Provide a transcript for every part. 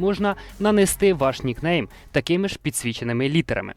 можна нанести ваш нікнейм такими ж підсвіченими літерами.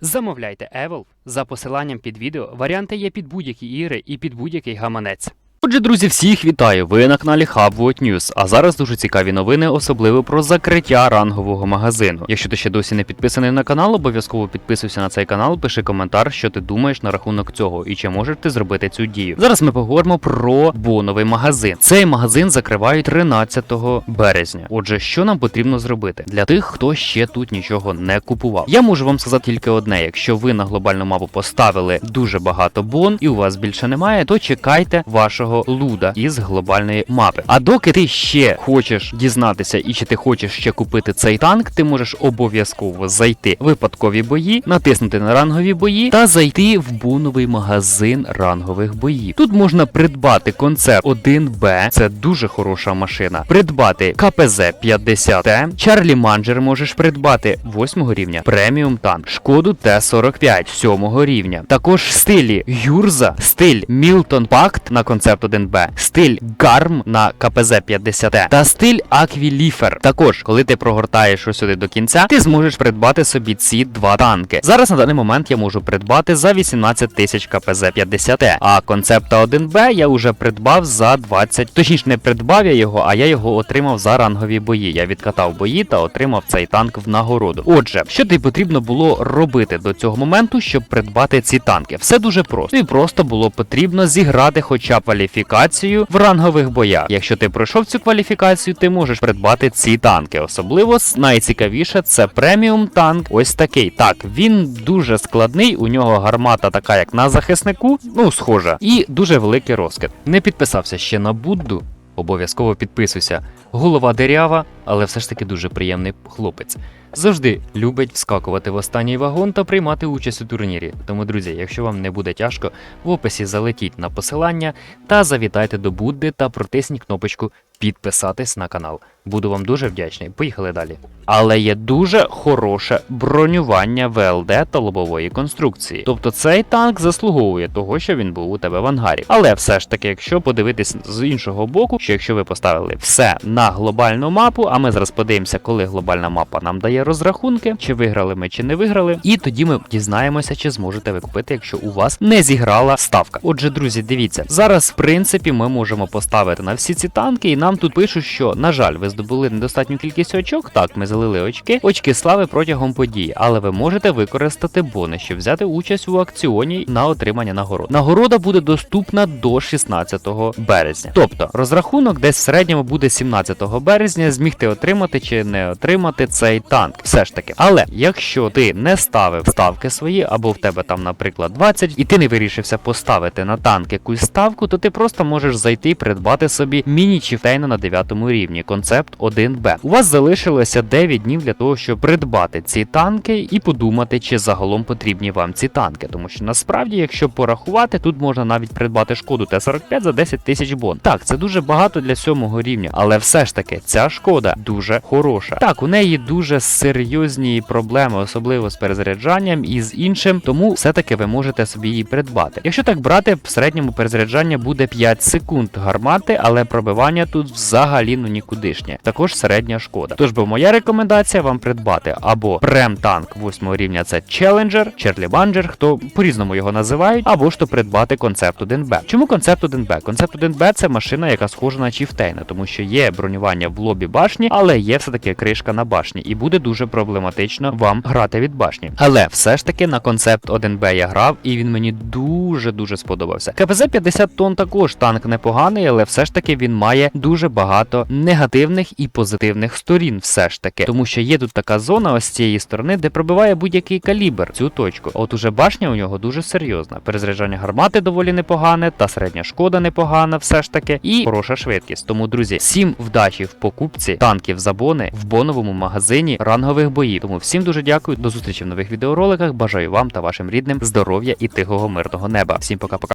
Замовляйте Evil за посиланням під відео. Варіанти є під будь-які ігри і під будь-який гаманець. Отже, друзі, всіх вітаю! Ви на каналі Hubwood News, а зараз дуже цікаві новини, особливо про закриття рангового магазину. Якщо ти ще досі не підписаний на канал, обов'язково підписуйся на цей канал, пиши коментар, що ти думаєш на рахунок цього і чи можеш ти зробити цю дію. Зараз ми поговоримо про боновий магазин. Цей магазин закривають 13 березня. Отже, що нам потрібно зробити для тих, хто ще тут нічого не купував? Я можу вам сказати тільки одне: якщо ви на глобальну мапу поставили дуже багато бон і у вас більше немає, то чекайте вашого луда із глобальної мапи. А доки ти ще хочеш дізнатися і чи ти хочеш ще купити цей танк, ти можеш обов'язково зайти в випадкові бої, натиснути на рангові бої та зайти в боновий магазин рангових боїв. Тут можна придбати концерт 1Б, це дуже хороша машина. Придбати КПЗ 50Т, Чарлі Манджер можеш придбати 8 рівня, преміум танк, шкоду Т-45 7 рівня. Також стилі Юрза, стиль Мілтон Пакт на концепт 1Б, стиль Гарм на КПЗ 50Т та стиль Аквіліфер. Також, коли ти прогортаєш ось сюди до кінця, ти зможеш придбати собі ці два танки. Зараз на даний момент я можу придбати за 18 тисяч КПЗ 50Т, а концепта 1Б я вже придбав за 20. Точніше, не придбав я його, а я його отримав за рангові бої. Я відкатав бої та отримав цей танк в нагороду. Отже, що тобі потрібно було робити до цього моменту, щоб придбати ці танки? Все дуже просто. Тобі просто було потрібно зіграти хоча б кваліфікацію в рангових боях. Якщо ти пройшов цю кваліфікацію, ти можеш придбати ці танки. Особливо найцікавіше це преміум танк. Ось такий. Так, він дуже складний. У нього гармата така, як на захиснику, ну схожа, і дуже великий розкид. Не підписався ще на Будду. Обов'язково підписуйся. Голова дерява, але все ж таки дуже приємний хлопець. Завжди любить вскакувати в останній вагон та приймати участь у турнірі. Тому, друзі, якщо вам не буде тяжко, в описі залетіть на посилання та завітайте до Будди та протисніть кнопочку підписатись на канал. Буду вам дуже вдячний. Поїхали далі. Але є дуже хороше бронювання ВЛД та лобової конструкції. Тобто цей танк заслуговує того, що він був у тебе в ангарі. Але все ж таки, якщо подивитись з іншого боку, що якщо ви поставили все на глобальну мапу, а ми зараз подивимося, коли глобальна мапа нам дає розрахунки, чи виграли ми, чи не виграли, і тоді ми дізнаємося, чи зможете ви купити, якщо у вас не зіграла ставка. Отже, друзі, дивіться, зараз в принципі ми можемо поставити на всі ці танки, і нам тут пишуть, що на жаль, ви здобули недостатню кількість очок. Так, ми залили очки, очки слави протягом події, але ви можете використати бони, щоб взяти участь у акціоні на отримання нагород. Нагорода буде доступна до 16 березня. Тобто розрахунок десь в середньому буде 17 березня. Змігти отримати чи не отримати цей танк. Все ж таки. Але якщо ти не ставив ставки свої, або в тебе там, наприклад, 20, і ти не вирішився поставити на танк якусь ставку, то ти просто можеш зайти і придбати собі міні-чіфтейна на 9 рівні, концепт 1Б. У вас залишилося 9 днів для того, щоб придбати ці танки і подумати, чи загалом потрібні вам ці танки. Тому що насправді, якщо порахувати, тут можна навіть придбати шкоду Т-45 за 10 тисяч бон. Так, це дуже багато для сьомого рівня, але все ж таки ця шкода дуже хороша. Так, у неї дуже серйозні проблеми, особливо з перезаряджанням і з іншим, тому все-таки ви можете собі її придбати. Якщо так брати, в середньому перезаряджання буде 5 секунд гармати, але пробивання тут взагалі ну нікудишнє. Також середня шкода. Тож би моя рекомендація вам придбати або прем танк 8 рівня це Challenger, Черлі Банджер, хто по-різному його називають, або ж то придбати концепт 1Б. Чому концепт 1Б? Концепт 1Б це машина, яка схожа на Чіфтейна, тому що є бронювання в лобі башні, але є все-таки кришка на башні, і буде дуже проблематично вам грати від башні. Але все ж таки на концепт 1Б я грав, і він мені дуже дуже сподобався. КПЗ 50 тонн також танк непоганий, але все ж таки він має дуже багато негативних і позитивних сторін, все ж таки, тому що є тут така зона ось цієї сторони, де пробиває будь-який калібр цю точку. От уже башня у нього дуже серйозна. Перезаряджання гармати доволі непогане, та середня шкода непогана, все ж таки, і хороша швидкість. Тому, друзі, всім вдачі в покупці танку танків забони в боновому магазині рангових боїв. Тому всім дуже дякую. До зустрічі в нових відеороликах. Бажаю вам та вашим рідним здоров'я і тихого мирного неба. Всім пока-пока.